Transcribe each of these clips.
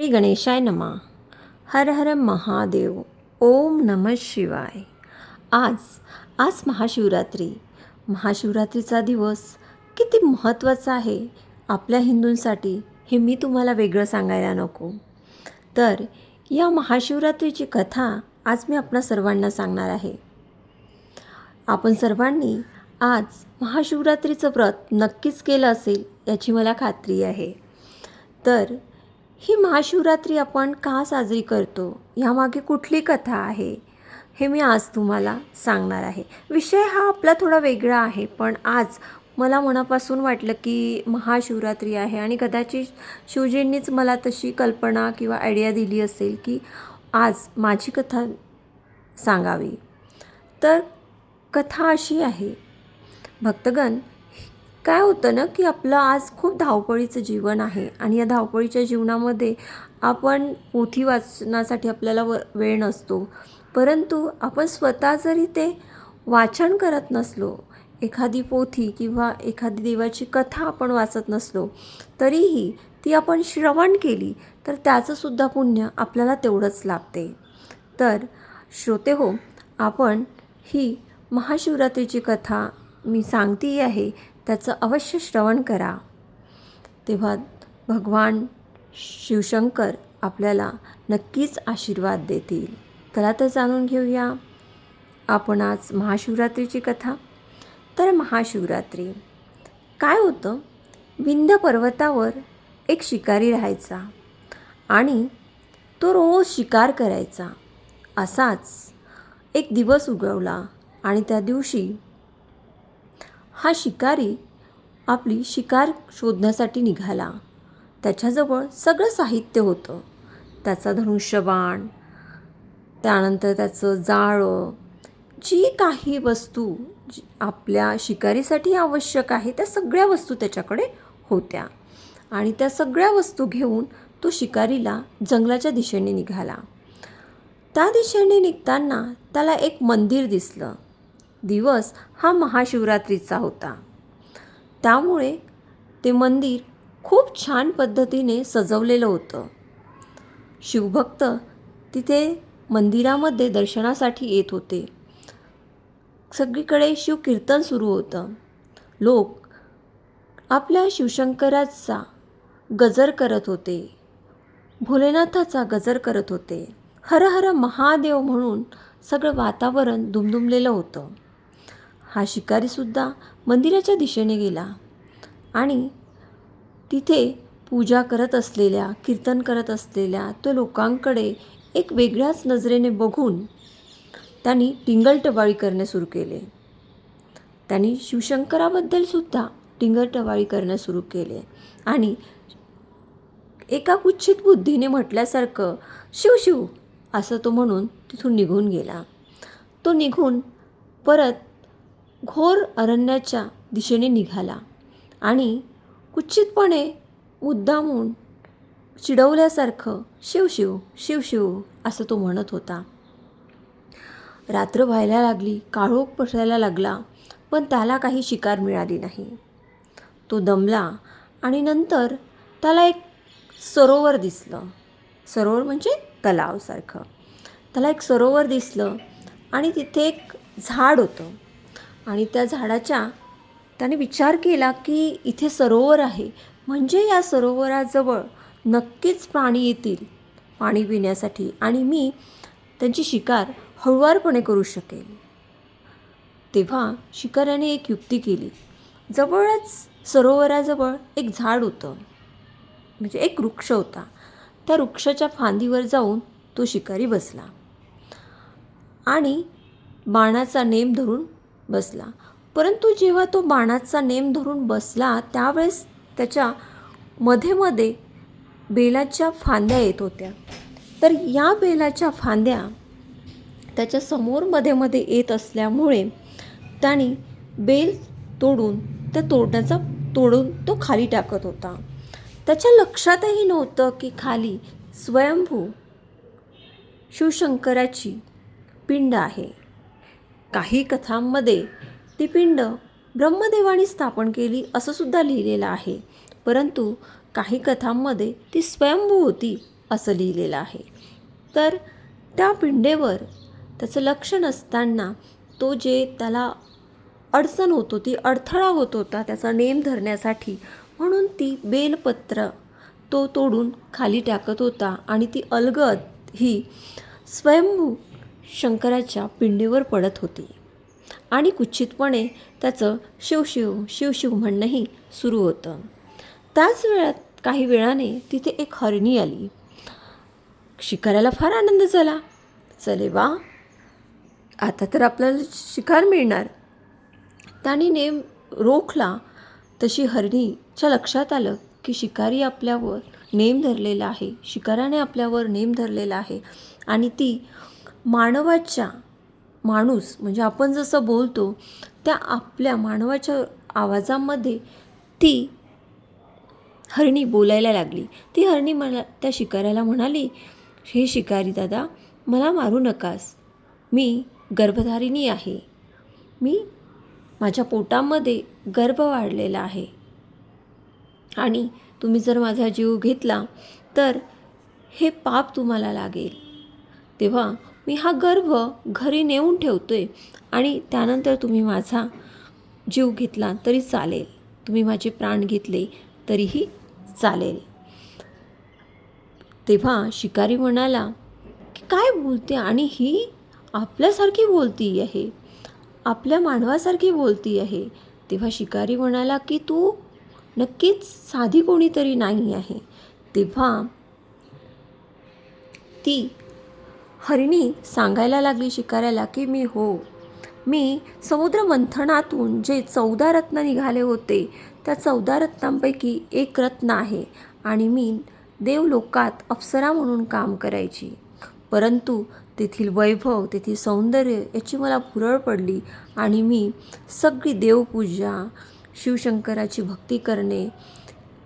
श्री गणेशाय नमा. हर हर महादेव. ओम नम शिवाय. आज आज महाशिवरात्री. महाशिवरात्रीचा दिवस किती महत्त्वाचा आहे आपल्या हिंदूंसाठी हे मी तुम्हाला वेगळं सांगायला नको. तर या महाशिवरात्रीची कथा आज मी आपणा सर्वांना सांगणार आहे. आपण सर्वांनी आज महाशिवरात्रीचं व्रत नक्कीच केलं असेल याची मला खात्री आहे. तर ही महाशिवरात्री आपण का साजरी करतो? ह्यामागे कुठली कथा आहे? हे मी आज तुम्हाला सांगणार आहे. विषय हा आपला थोडा वेगळा आहे पण आज मला मनापासून वाटलं की महाशिवरात्री आहे आणि कदाचित शिवजींनीच मला तशी कल्पना किंवा आयडिया दिली असेल की आज माझी कथा सांगावी. तर कथा अशी आहे. भक्तगण काय होतं ना की आपलं आज खूप धावपळीचं जीवन आहे आणि या धावपळीच्या जीवनामध्ये आपण पोथी वाचनासाठी आपल्याला व वेळ नसतो. परंतु आपण स्वतः जरी ते वाचन करत नसलो एखादी पोथी किंवा एखादी देवाची कथा आपण वाचत नसलो तरीही ती आपण श्रवण केली तर त्याचंसुद्धा पुण्य आपल्याला तेवढंच लाभते. तर श्रोते हो आपण ही महाशिवरात्रीची कथा मी सांगती आहे त्याचं अवश्य श्रवण करा. तेव्हा भगवान शिवशंकर आपल्याला नक्कीच आशीर्वाद देतील. चला तर जाणून घेऊया आपण आज महाशिवरात्रीची कथा. तर महाशिवरात्री काय होतं? विंध्य पर्वतावर एक शिकारी राहायचा आणि तो रोज शिकार करायचा. असाच एक दिवस उगवला आणि त्या दिवशी हा शिकारी आपली शिकार शोधण्यासाठी निघाला. त्याच्याजवळ सगळं साहित्य होतं. त्याचा धनुष्यबाण त्यानंतर त्याचं जाळं जी काही वस्तू जी आपल्या शिकारीसाठी आवश्यक आहे त्या सगळ्या वस्तू त्याच्याकडे होत्या. आणि त्या सगळ्या वस्तू घेऊन तो शिकारीला जंगलाच्या दिशेने निघाला. त्या दिशेने निघताना त्याला एक मंदिर दिसलं. दिवस हा महाशिवरात्रीचा होता. त्यामुळे ते मंदिर खूप छान पद्धतीने सजवलेलं होतं. शिवभक्त तिथे मंदिरामध्ये दर्शनासाठी येत होते. सगळीकडे शिवकीर्तन सुरू होतं. लोक आपल्या शिवशंकराचा गजर करत होते. भोलेनाथाचा गजर करत होते. हर हर महादेव म्हणून सगळं वातावरण दुमदुमलेलं होतं. हा शिकारीसुद्धा मंदिराच्या दिशेने गेला. आणि तिथे पूजा करत असलेल्या कीर्तन करत असलेल्या तो लोकांकडे एक वेगळ्याच नजरेने बघून त्यांनी टिंगलटवाळी करणे सुरू केले. त्यांनी शिवशंकराबद्दलसुद्धा टिंगलटवाळी करणे सुरू केले. आणि एका कुच्छित बुद्धीने म्हटल्यासारखं शिव शिव असं तो म्हणून तिथून निघून गेला. तो निघून परत घोर अरण्याच्या दिशेने निघाला आणि कुचितपणे मुद्दामून चिडवल्यासारखं शिवशिव शिवशिव असं तो म्हणत होता. रात्र व्हायला लागली काळोख पसरायला लागला पण त्याला काही शिकार मिळाली नाही. तो दमला आणि नंतर त्याला एक सरोवर दिसलं. सरोवर म्हणजे तलावसारखं त्याला एक सरोवर दिसलं आणि तिथे एक झाड होतं. आणि त्या झाडाच्या त्याने विचार केला की इथे सरोवर आहे. म्हणजे या सरोवराजवळ नक्कीच प्राणी येतील पाणी पिण्यासाठी. आणि मी त्यांची शिकार हळुवारपणे करू शकेल तेव्हा शिकाऱ्याने एक युक्ती केली. जवळच सरोवराजवळ एक झाड होतं. म्हणजे एक वृक्ष होता. त्या वृक्षाच्या फांदीवर जाऊन तो शिकारी बसला. आणि बाणाचा नेम धरून बसला. परंतु जेव्हा तो बाणाचा नेम धरून बसला त्यावेळेस त्याच्या मध्ये मध्ये बेलाच्या फांद्या येत होत्या. तर या बेलाच्या फांद्या त्याच्यासमोरमध्ये मध्ये येत असल्यामुळे त्याने बेल तोडून त्या तोडण्याचा तोडून तो खाली टाकत होता. त्याच्या लक्षातही नव्हतं की खाली स्वयंभू शिवशंकराची पिंड आहे. काही कथांमध्ये ती पिंड ब्रह्मदेवाने स्थापन केली असं सुद्धा लिहिलेलं आहे. परंतु काही कथांमध्ये ती स्वयंभू होती असं लिहिलेलं आहे. तर त्या पिंडेवर त्याचं लक्ष नसताना तो जे त्याला अडचण होत होती अडथळा होत होता त्याचा नेम धरण्यासाठी म्हणून ती बेलपत्र तो तोडून खाली टाकत होता आणि ती अलगद ही स्वयंभू शंकराच्या पिंडीवर पडत होती. आणि कुच्छितपणे त्याचं शिवशिव शिवशिव म्हणणंही सुरू होतं. त्याच वेळात काही वेळाने तिथे एक हरणी आली. शिकाराला फार आनंद झाला. चले वा. आता तर आपल्याला शिकार मिळणार. त्याने नेम रोखला. तशी हरणीच्या लक्षात आलं की शिकारी आपल्यावर नेम धरलेला आहे. शिकाराने आपल्यावर नेम धरलेला आहे. आणि ती मानवाच्या माणूस म्हणजे आपण जसं बोलतो त्या आपल्या मानवाच्या आवाजामध्ये ती हरणी बोलायला लागली. ती हरणी मला त्या शिकाऱ्याला म्हणाली हे शिकारी दादा मला मारू नकास. मी गर्भधारिणी आहे. मी माझ्या पोटामध्ये गर्भ वाढलेला आहे. आणि तुम्ही जर माझा जीव घेतला तर हे पाप तुम्हाला लागेल. तेव्हा मी हा गर्भ घरी नेऊन ठेवतो आहे आणि त्यानंतर तुम्ही माझा जीव घेतला तरी चालेल. तुम्ही माझे प्राण घेतले तरीही चालेल. तेव्हा शिकारी म्हणाला की काय बोलते आणि ही आपल्यासारखी बोलती आहे. आपल्या मानवासारखी बोलती आहे. तेव्हा शिकारी म्हणाला की तू नक्कीच साधी कोणीतरी नाही आहे. तेव्हा ती हरिणी सांगायला लागली शिकाऱ्याला की मी हो. मी समुद्र मंथनातून जे चौदा रत्न निघाले होते त्या चौदा रत्नांपैकी एक रत्न आहे आणि मी देवलोकात अप्सरा म्हणून काम करायची. परंतु तेथील वैभव तेथील सौंदर्य याची मला पुरळ पडली आणि मी सगळी देवपूजा शिवशंकराची भक्ती करणे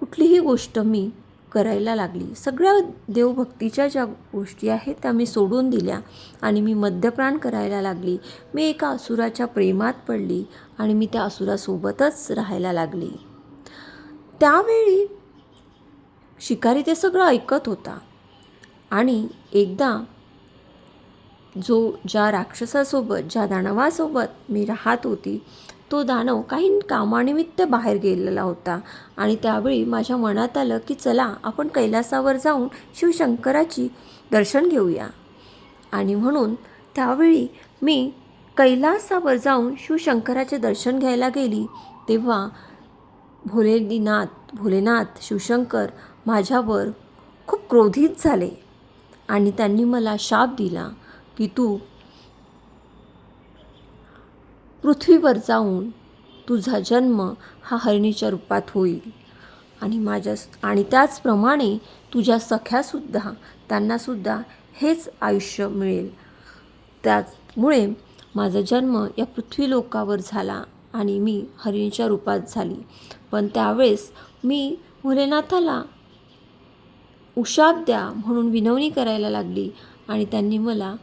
कुठलीही गोष्ट मी करायला लागली. सगळ्या देवभक्तीच्या ज्या गोष्टी आहेत त्या मी सोडून दिल्या आणि मी मद्यप्राण करायला लागली. मी एका असुराच्या प्रेमात पडली आणि मी त्या असुरासोबतच राहायला लागली. त्यावेळी शिकारी ते सगळं ऐकत होता आणि एकदा जो ज्या राक्षसासोबत ज्या दानवासोबत मी राहत होती तो दानव काही कामानिमित्त बाहेर गेलेला होता. आणि त्यावेळी माझ्या मनात आलं की चला आपण कैलासावर जाऊन शिवशंकराची दर्शन घेऊया. आणि म्हणून त्यावेळी मी कैलासावर जाऊन शिवशंकराचे दर्शन घ्यायला गेली. तेव्हा भोलेनाथ भोलेनाथ शिवशंकर माझ्यावर खूप क्रोधित झाले आणि त्यांनी मला शाप दिला की तू पृथ्वीवर जाऊन तुझा जन्म हा हरणीच्या रूपात होईल. आणि माझ्या आणि त्याचप्रमाणे तुझ्या सख्यासुद्धा त्यांनासुद्धा हेच आयुष्य मिळेल. त्यामुळे माझा जन्म या पृथ्वी लोकावर झाला आणि मी हरिणीच्या रूपात झाली. पण त्यावेळेस मी भोलेनाथाला उशाप द्या म्हणून विनवणी करायला लागली आणि त्यांनी मला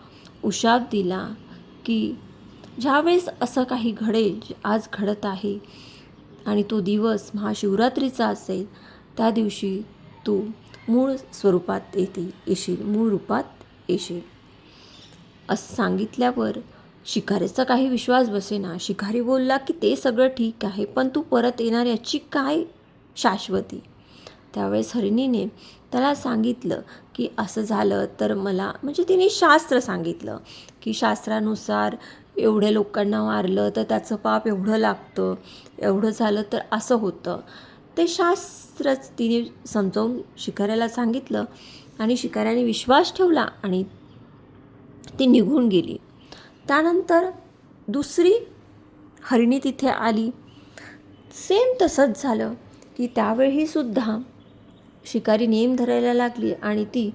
उशाप दिला की ज्यावेळेस असं काही घडेल जे आज घडत आहे आणि तो दिवस महाशिवरात्रीचा असेल त्या दिवशी तू मूळ स्वरूपात येते येशील मूळ रूपात येशील. असं सांगितल्यावर शिकारीचा काही विश्वास बसेना. शिकारी बोलला की ते सगळं ठीक आहे पण तू परत येणार याची काय शाश्वती? त्यावेळेस हरिणीने त्याला सांगितलं की असं झालं तर मला म्हणजे तिने शास्त्र सांगितलं की शास्त्रानुसार एवढ्या लोकांना मारलं तर त्याचं पाप एवढं लागतं एवढं झालं तर असं होतं. ते शास्त्रच तिने समजावून शिकाऱ्याला सांगितलं आणि शिकाऱ्याने विश्वास ठेवला आणि ती निघून गेली. त्यानंतर दुसरी हरिणी तिथे आली. सेम तसंच झालं की त्यावेळीसुद्धा शिकारी नेम धरायला लागली आणि ती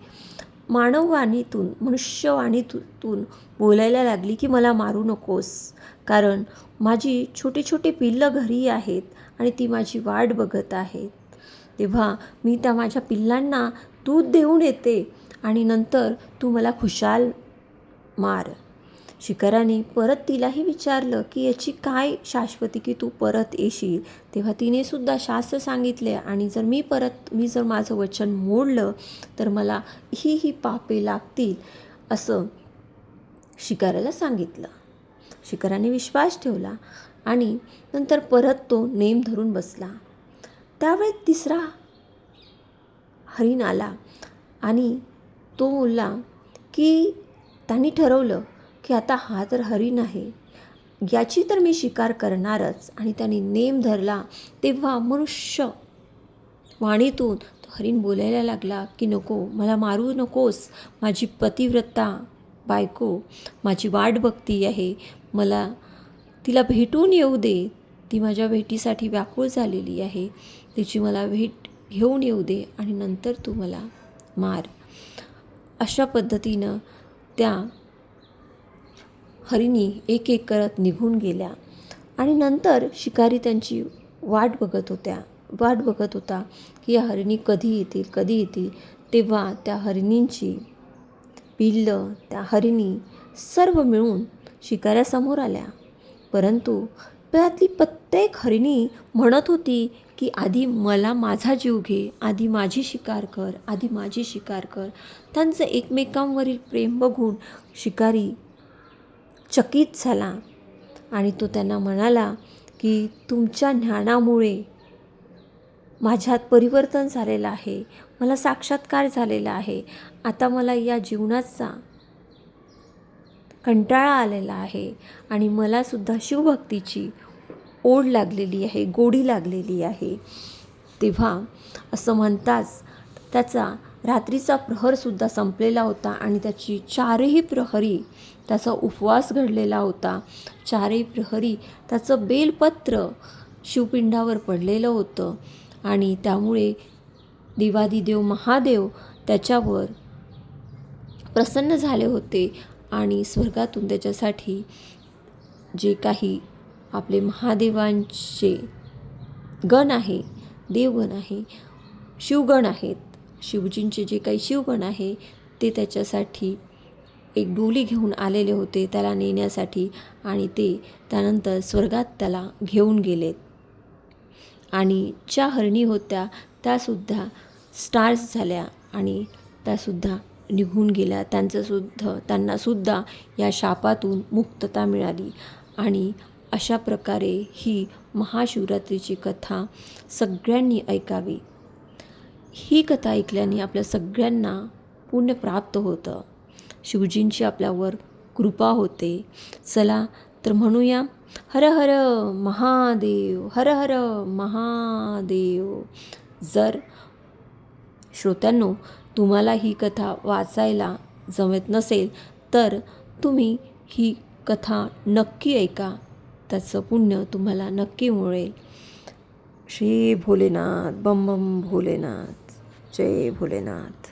मानववाणीतून मनुष्यवाणीतून बोलायला लागली की मला मारू नकोस. कारण माझी छोटी छोटी पिल्लं घरी आहेत आणि ती माझी वाट बघत आहेत. तेव्हा मी त्या माझ्या पिल्लांना दूध देऊन येते आणि नंतर तू मला खुशाल मार. शिकाराने परत तिलाही विचारलं की याची काय शाश्वती की तू परत येशील? तेव्हा तिने सुद्धा शास्त्र सांगितले आणि जर मी परत मी जर माझं वचन मोडलं तर मला ही ही पापे लागतील असं शिकाराला सांगितलं. शिकाराने विश्वास ठेवला आणि नंतर परत तो नेम धरून बसला. त्यावेळेस तिसरा हरिण आला आणि तो बोलला की त्यांनी ठरवलं की आता हा तर हरिण आहे याची तर मी शिकार करणारच. आणि त्याने नेम धरला तेव्हा मनुष्य वाणीतून तो हरिण बोलायला लागला की नको मला मारू नकोस. माझी पतिव्रता बायको माझी वाट बघती आहे. मला तिला भेटून येऊ दे. ती माझ्या भेटीसाठी व्याकुळ झालेली आहे. तिची मला भेट घेऊन येऊ दे आणि नंतर तू मला मार. अशा पद्धतीनं त्या हरिणी एक एक करत निघून गेल्या. आणि नंतर शिकारी त्यांची वाट बघत होत्या वाट बघत होता की या हरिणी कधी येतील कधी येतील. तेव्हा त्या हरिणींची पिल्लं त्या हरिणी सर्व मिळून शिकाऱ्यासमोर आल्या. परंतु त्यातली प्रत्येक हरिणी म्हणत होती की आधी मला माझा जीव घे आधी माझी शिकार कर आधी माझी शिकार कर. त्यांचं एकमेकांवरील प्रेम बघून शिकारी चकित झाला. आणि तो त्यांना म्हणाला की तुमच्या ज्ञानामुळे माझ्यात परिवर्तन झालेलं आहे. मला साक्षात्कार झालेला आहे. आता मला या जीवनाचा कंटाळा आलेला आहे आणि मलासुद्धा शिवभक्तीची ओढ लागलेली आहे गोडी लागलेली आहे. तेव्हा असं म्हणताच त्याचा रात्रीचा प्रहरसुद्धा संपलेला होता आणि त्याची चारही प्रहरी त्याचा उपवास घडलेला होता. चारही प्रहरी त्याचं बेलपत्र शिवपिंडावर पडलेलं होतं आणि त्यामुळे देवादिदेव महादेव त्याच्यावर प्रसन्न झाले होते आणि स्वर्गातून त्याच्यासाठी जे काही आपले महादेवांचे गण आहे देवगण आहे शिवगण आहेत शिवजींचे जे काही शिवगण आहे ते त्याच्यासाठी एक डोली घेऊन आलेले होते त्याला नेण्यासाठी. आणि ते त्यानंतर स्वर्गात त्याला घेऊन गेलेत. आणि ज्या हरणी होत्या त्यासुद्धा स्टार्स झाल्या आणि त्यासुद्धा निघून गेल्या. त्यांचंसुद्धा त्यांनासुद्धा या शापातून मुक्तता मिळाली. आणि अशा प्रकारे ही महाशिवरात्रीची कथा सगळ्यांनी ऐकावी. ही कथा ऐकल्याने आपल्या सगळ्यांना पुण्य प्राप्त होतं. शिवजींची आपल्यावर कृपा होते. चला तर म्हणूया हर हर महादेव हर हर महादेव. जर श्रोत्यांनो तुम्हाला ही कथा वाचायला जमत नसेल तर तुम्ही ही कथा नक्की ऐका. त्याचं पुण्य तुम्हाला नक्की मिळेल. श्री भोलेनाथ बम बम भोलेनाथ. जय भोलेनाथ